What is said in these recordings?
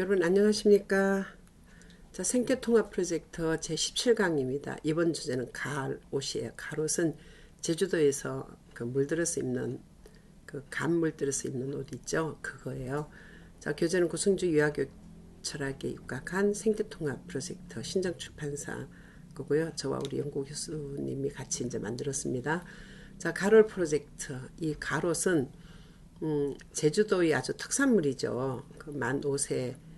여러분 안녕하십니까? 자 생태통합 프로젝트 제17강입니다. 이번 주제는 가옷이에요. 가옷은 제주도에서 그 물들어서 입는 그 감 물들어서 입는 옷 있죠? 그거예요. 자 교재는 고승주 유아교육 철학에 입각한 생태통합 프로젝트 신정출판사 거고요. 저와 우리 연구 교수님이 같이 이제 만들었습니다. 자 가롤 프로젝트 이 가롯은 음, 제주도의 아주 특산물이죠. 그 만 5세 어,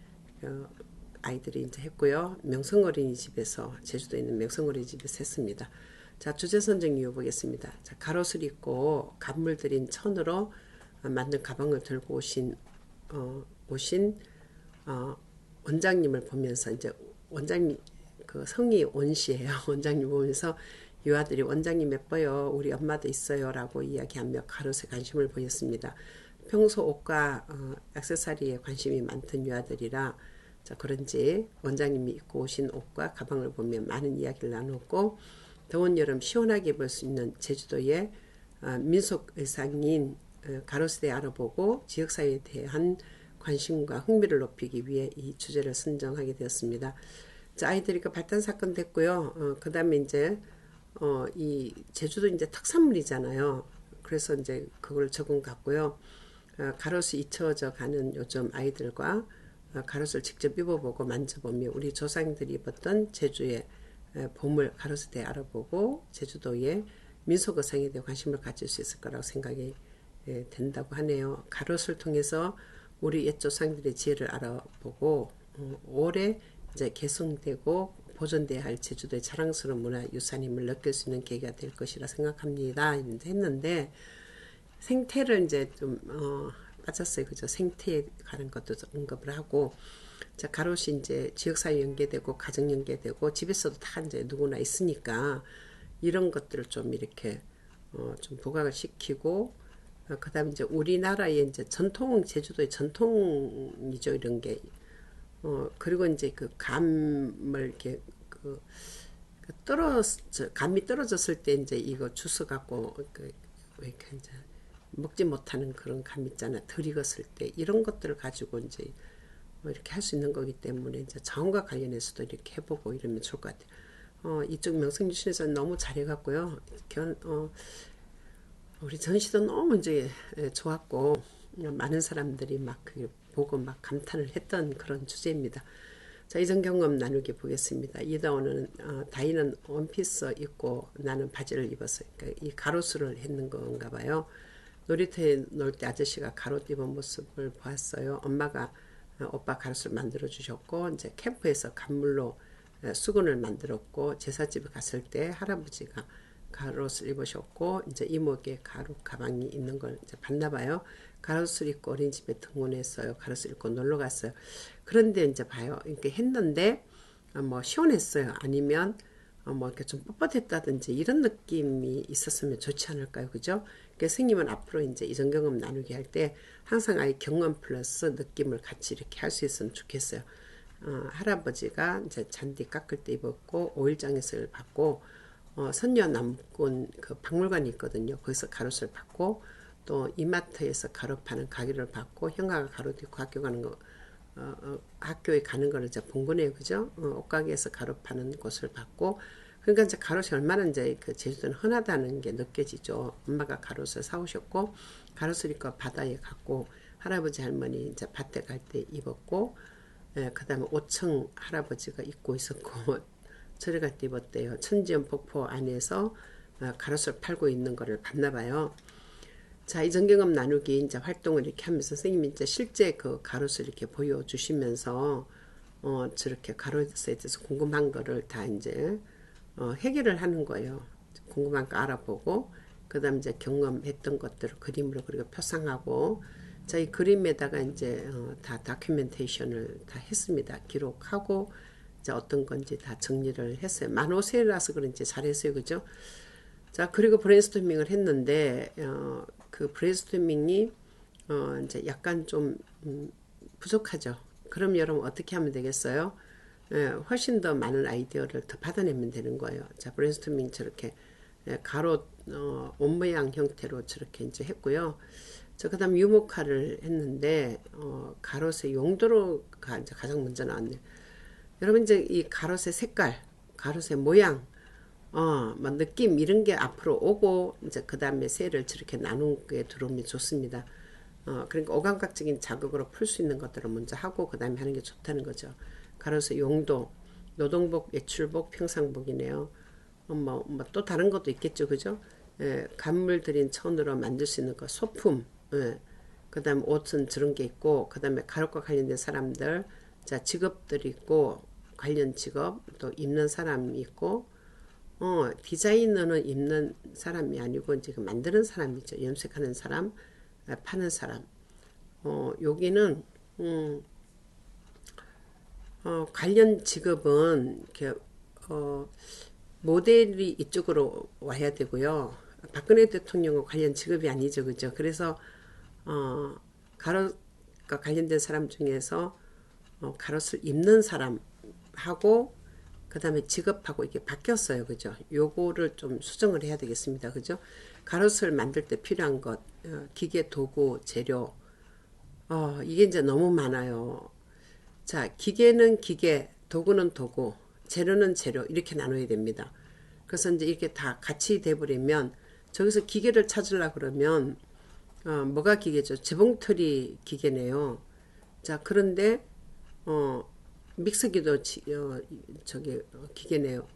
아이들이 이제 했고요. 명성어린이집에서 제주도에 있는 명성어린이집에서 했습니다. 자 주제 선정 이유 보겠습니다. 자 가로수를 입고 간물 들인 천으로 만든 가방을 들고 오신 어, 오신 어, 원장님을 보면서 이제 원장님 그 성이 원씨예요. 원장님 보면서 유아들이 원장님 예뻐요. 우리 엄마도 있어요. 라고 이야기하며 가로세 관심을 보였습니다. 평소 옷과 어, 액세서리에 관심이 많던 유아들이라 자 그런지 원장님이 입고 오신 옷과 가방을 보며 많은 이야기를 나눴고 더운 여름 시원하게 입을 수 있는 제주도의 어, 민속 의상인 어, 가로세대 알아보고 지역사회에 대한 관심과 흥미를 높이기 위해 이 주제를 선정하게 되었습니다. 자, 아이들이 그 발단 사건 됐고요. 어, 그 다음에 이제 어, 이 제주도 이제 특산물이잖아요. 그래서 이제 그걸 적응 갔고요. 어, 가로수 잊혀져 가는 요즘 아이들과 어, 가로수를 직접 입어보고 만져보며 우리 조상들이 입었던 제주의 보물 가로수 대 알아보고 제주도의 민속의상에 대해 관심을 가질 수 있을 거라고 생각이 예, 된다고 하네요. 가로수를 통해서 우리 옛 조상들의 지혜를 알아보고 어, 오래 이제 개성되고 보존돼야 할 제주도의 자랑스러운 문화 유산임을 느낄 수 있는 계기가 될 것이라 생각합니다. 했는데 생태를 이제 좀 어, 빠졌어요. 그죠? 생태에 가는 것도 언급을 하고 자 가로시 이제 지역사회 연계되고 가정 연계되고 집에서도 다 이제 누구나 있으니까 이런 것들을 좀 이렇게 어, 좀 부각을 시키고 어, 그다음에 이제 우리나라의 이제 전통 제주도의 전통이죠 이런 게 어, 그리고 이제 그 감을 이렇게 그, 그 떨어져, 감이 떨어졌을 때 이제 이거 주워 갖고 그, 왜 이렇게 이제 먹지 못하는 그런 감 있잖아. 덜 익었을 때 이런 것들을 가지고 이제 뭐 이렇게 할 수 있는 거기 때문에 이제 자원과 관련해서도 이렇게 해보고 이러면 좋을 것 같아요. 어, 이쪽 명성유신에서 너무 잘해갖고요. 견, 어, 우리 전시도 너무 이제 좋았고 많은 사람들이 막그 보고 막 감탄을 했던 그런 주제입니다. 자, 이전 경험 나누기 보겠습니다. 이다오는 어, 다이는 원피스 입고 나는 바지를 입었어요. 그러니까 이 가로수를 했는 건가 봐요. 놀이터에 놀 때 아저씨가 가롯 입은 모습을 보았어요. 엄마가 어, 오빠 가로수를 만들어 주셨고 이제 캠프에서 간물로 어, 수건을 만들었고 제사집에 갔을 때 할아버지가 가롯을 입으셨고 이제 이모에게 가롯 가방이 있는 걸 이제 봤나 봐요. 가로수를 입고 어린이집에 등원했어요. 가로수를 입고 놀러 갔어요. 그런데 이제 봐요. 이렇게 했는데 어, 뭐 시원했어요. 아니면 어, 뭐 이렇게 좀 뻣뻣했다든지 이런 느낌이 있었으면 좋지 않을까요? 그죠? 그러니까 스님은 앞으로 이제 이전 경험 나누기 할 때 항상 아이 경험 플러스 느낌을 같이 이렇게 할 수 있으면 좋겠어요. 어, 할아버지가 이제 잔디 깎을 때 입었고 오일장에서 받고 어, 선녀 남군 그 박물관이 있거든요. 거기서 가로수를 받고 또 이마트에서 가로 파는 가게를 받고 형아가 가로 딛고 학교 가는 거 어, 어, 학교에 가는 거를 이제 본 거네요, 그죠? 어, 옷가게에서 가로 파는 곳을 받고 그러니까 이제 가로수 얼마나 이제 그 제주도는 흔하다는 게 느껴지죠. 엄마가 가로수 사오셨고 가로수 입고 바다에 갔고 할아버지 할머니 이제 밭에 갈 때 입었고 예, 그 다음에 5층 할아버지가 입고 있었고 저리 갈때 입었대요. 천지연 폭포 안에서 어, 가로수를 팔고 있는 거를 봤나 봐요. 자, 이전 경험 나누기 이제 활동을 이렇게 하면서 선생님이 이제 실제 그 가로수를 이렇게 보여주시면서 어, 저렇게 가로수에 대해서 궁금한 거를 다 이제 어, 해결을 하는 거예요. 궁금한 거 알아보고 그 다음 이제 경험했던 것들을 그림으로 그리고 표상하고 저희 그림에다가 이제 어, 다 다큐멘테이션을 다 했습니다. 기록하고 이제 어떤 건지 다 정리를 했어요. 만호세라서 그런지 잘했어요. 그죠? 자, 그리고 브레인스토밍을 했는데, 어, 그 브레인스토밍이, 어, 이제 약간 좀, 음, 부족하죠. 그럼 여러분 어떻게 하면 되겠어요? 예, 훨씬 더 많은 아이디어를 더 받아내면 되는 거예요. 자, 브레인스토밍 저렇게 예, 가로, 어, 옷 모양 형태로 저렇게 이제 했고요. 저 그다음 유목화를 했는데 어, 가롯의 용도로가 이제 가장 먼저 나왔네요. 여러분 이제 이 가롯의 색깔, 가롯의 모양, 어, 뭐 느낌 이런 게 앞으로 오고 이제 그 다음에 셀을 저렇게 나누게 들어오면 좋습니다. 어, 그러니까 오감각적인 자극으로 풀 수 있는 것들을 먼저 하고 그 다음에 하는 게 좋다는 거죠. 가로서 용도, 노동복, 외출복, 평상복이네요. 어, 뭐, 뭐 또 다른 것도 있겠죠, 그죠? 예, 간물 들인 천으로 만들 수 있는 거, 소품, 예, 그 다음 옷은 저런 게 있고, 그 다음에 가족과 관련된 사람들, 자, 직업들이 있고, 관련 직업, 또 입는 사람이 있고, 어, 디자이너는 입는 사람이 아니고, 이제 그 만드는 사람이죠. 염색하는 사람, 아, 파는 사람. 어, 여기는, 음, 어, 관련 직업은, 이렇게, 어, 모델이 이쪽으로 와야 되고요. 박근혜 대통령은 관련 직업이 아니죠. 그죠? 그래서, 어, 가롯과 관련된 사람 중에서, 어, 가롯을 입는 사람하고, 그 다음에 직업하고 이게 바뀌었어요. 그죠? 요거를 좀 수정을 해야 되겠습니다. 그죠? 가롯을 만들 때 필요한 것, 어, 기계, 도구, 재료, 어, 이게 이제 너무 많아요. 자, 기계는 기계, 도구는 도구, 재료는 재료, 이렇게 나눠야 됩니다. 그래서 이제 이렇게 다 같이 돼버리면, 저기서 기계를 찾으려 그러면, 어, 뭐가 기계죠? 재봉틀이 기계네요. 자, 그런데, 어, 믹서기도 지, 어, 저기, 어, 기계네요.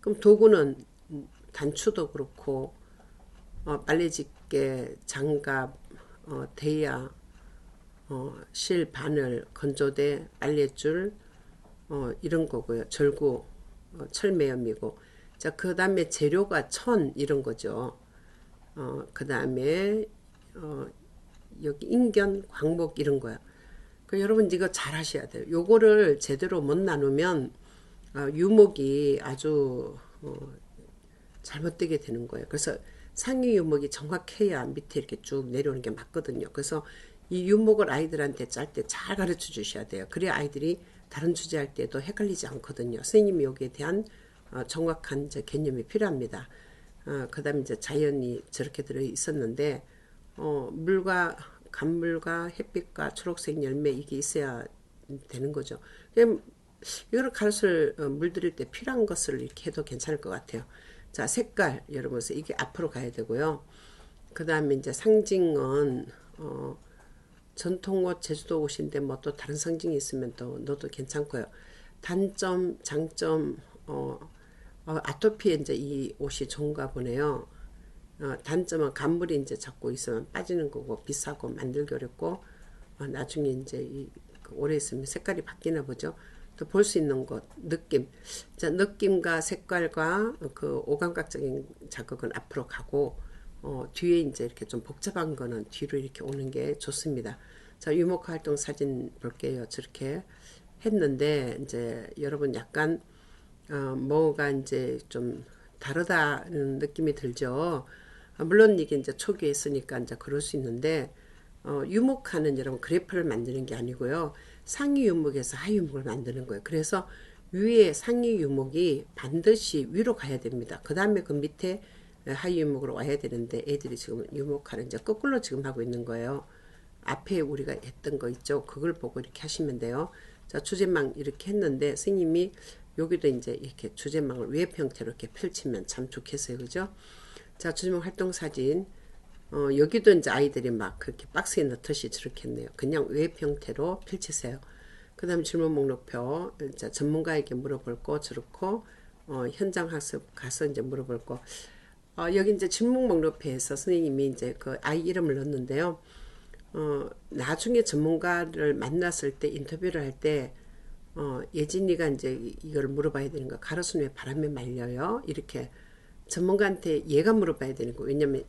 그럼 도구는 단추도 그렇고, 어, 빨래집게, 장갑, 어, 대야, 어, 실, 바늘, 건조대, 빨래줄, 어, 이런 거고요. 절구, 어, 철매염이고. 자, 그 다음에 재료가 천, 이런 거죠. 어, 그 다음에, 어, 여기 인견, 광목, 이런 거야. 그 여러분 이거 잘 하셔야 돼요. 요거를 제대로 못 나누면, 어, 유목이 아주, 어, 잘못되게 되는 거예요. 그래서 상위 유목이 정확해야 밑에 이렇게 쭉 내려오는 게 맞거든요. 그래서 이 유목을 아이들한테 짤 때 잘 가르쳐 주셔야 돼요. 그래야 아이들이 다른 주제 할 때도 헷갈리지 않거든요. 선생님이 여기에 대한 어, 정확한 개념이 필요합니다. 어, 그 다음에 이제 자연이 저렇게 들어 있었는데, 어, 물과, 간물과 햇빛과 초록색 열매 이게 있어야 되는 거죠. 이거를 가로수를 어, 물들일 때 필요한 것을 이렇게 해도 괜찮을 것 같아요. 자, 색깔, 여러분, 이게 앞으로 가야 되고요. 그 다음에 이제 상징은, 어, 전통옷, 제주도 옷인데 뭐 또 다른 상징이 있으면 또 넣어도 괜찮고요. 단점, 장점, 어, 어 아토피에 이제 이 옷이 좋은가 보네요. 어, 단점은 간물이 이제 자꾸 있으면 빠지는 거고 비싸고 만들기 어렵고 어, 나중에 이제 이, 그 오래 있으면 색깔이 바뀌나 보죠. 또 볼 수 있는 것, 느낌. 자, 느낌과 색깔과 그 오감각적인 자극은 앞으로 가고 어, 뒤에 이제 이렇게 좀 복잡한 거는 뒤로 이렇게 오는 게 좋습니다. 자, 유목 활동 사진 볼게요. 저렇게 했는데, 이제 여러분 약간, 어, 뭐가 이제 좀 다르다는 느낌이 들죠. 아, 물론 이게 이제 초기에 있으니까 이제 그럴 수 있는데, 어, 유목하는 여러분 그래프를 만드는 게 아니고요. 상위 유목에서 하위 유목을 만드는 거예요. 그래서 위에 상위 유목이 반드시 위로 가야 됩니다. 그 다음에 그 밑에 하위 유목으로 와야 되는데 애들이 지금 유목하는 이제 거꾸로 지금 하고 있는 거예요. 앞에 우리가 했던 거 있죠. 그걸 보고 이렇게 하시면 돼요. 자, 주제망 이렇게 했는데 스님이 여기도 이제 이렇게 주제망을 웹 형태로 이렇게 펼치면 참 좋겠어요. 그죠? 자, 주제망 활동 사진. 어, 여기도 이제 아이들이 막 그렇게 박스에 넣듯이 저렇게 했네요. 그냥 웹 형태로 펼치세요. 그 다음 질문 목록표. 자, 전문가에게 물어볼 거, 저렇고, 어, 현장 학습 가서 이제 물어볼 거. 어, 여기 이제 질문 목록표에서 선생님이 이제 그 아이 이름을 넣었는데요. 어, 나중에 전문가를 만났을 때 인터뷰를 할 때, 어, 예진이가 이제 이걸 물어봐야 되는 거. 가로수는 왜 바람에 말려요? 이렇게 전문가한테 얘가 물어봐야 되는 거. 왜냐면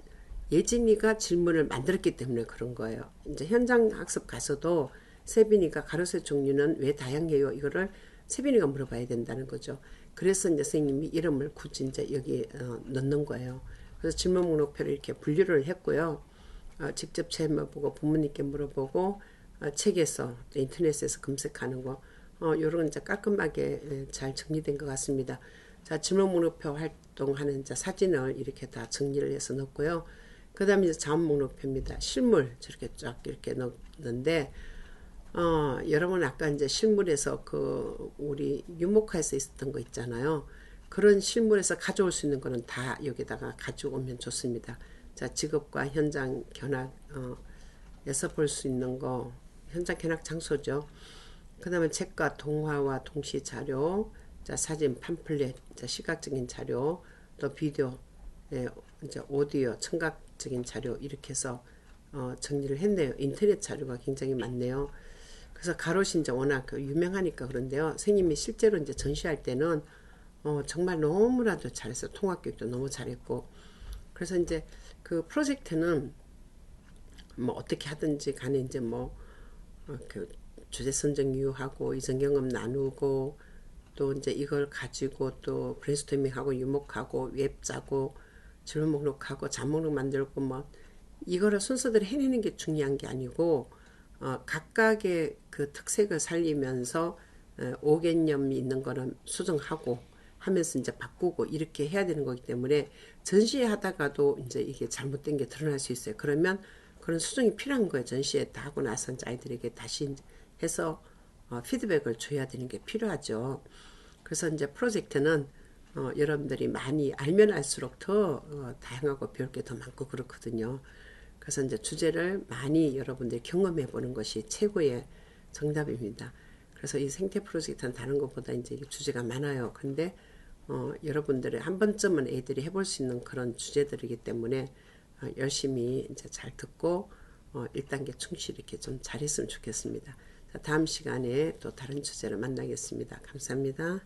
예진이가 질문을 만들었기 때문에 그런 거예요. 이제 현장 학습 가서도 세빈이가 가로수의 종류는 왜 다양해요? 이거를 세빈이가 물어봐야 된다는 거죠. 그래서 이제 선생님이 이름을 굳이 이제 여기 어, 넣는 거예요. 그래서 질문 목록표를 이렇게 분류를 했고요. 어, 직접 체험해보고 부모님께 물어보고 어, 책에서 인터넷에서 검색하는 거 어, 요런 이제 깔끔하게 예, 잘 정리된 것 같습니다. 자 질문 목록표 활동하는 자 사진을 이렇게 다 정리를 해서 넣고요. 그 다음에 이제 자원 목록표입니다. 실물 저렇게 쫙 이렇게 넣는데 어, 여러분 아까 이제 실물에서 그 우리 유목화에서 있었던 거 있잖아요. 그런 실물에서 가져올 수 있는 거는 다 여기다가 가져오면 좋습니다. 자, 직업과 현장 견학 어, 에서 볼 수 있는 거 현장 견학 장소죠. 그 다음에 책과 동화와 동시 자료, 자 사진, 팜플렛, 자 시각적인 자료, 또 비디오, 예, 이제 오디오, 청각적인 자료 이렇게 해서 어, 정리를 했네요. 인터넷 자료가 굉장히 많네요. 그래서 가로시 이제 워낙 그 유명하니까 그런데요. 선생님이 실제로 이제 전시할 때는 어, 정말 너무나도 잘했어. 통합 교육도 너무 잘했고. 그래서 이제 그 프로젝트는 뭐 어떻게 하든지 간에 이제 뭐, 어, 그 주제 선정 이유하고 이전 경험 나누고 또 이제 이걸 가지고 또 브레인스토밍하고 유목하고 웹 짜고 질문 목록하고 잠목록 만들고 뭐 이거를 순서대로 해내는 게 중요한 게 아니고 어, 각각의 그 특색을 살리면서 어, 오개념이 있는 거는 수정하고 하면서 이제 바꾸고 이렇게 해야 되는 거기 때문에 전시회 하다가도 이제 이게 잘못된 게 드러날 수 있어요. 그러면 그런 수정이 필요한 거예요. 전시회 다 하고 나서 이제 아이들에게 다시 해서 어, 피드백을 줘야 되는 게 필요하죠. 그래서 이제 프로젝트는 어, 여러분들이 많이 알면 알수록 더 어, 다양하고 배울 게 더 많고 그렇거든요. 그래서 이제 주제를 많이 여러분들이 경험해 보는 것이 최고의 정답입니다. 그래서 이 생태 프로젝트는 다른 것보다 이제 주제가 많아요. 근데 어, 여러분들이 한 번쯤은 애들이 해볼 수 있는 그런 주제들이기 때문에 어, 열심히 이제 잘 듣고 어, 1단계 충실 이렇게 좀 잘했으면 좋겠습니다. 자, 다음 시간에 또 다른 주제로 만나겠습니다. 감사합니다.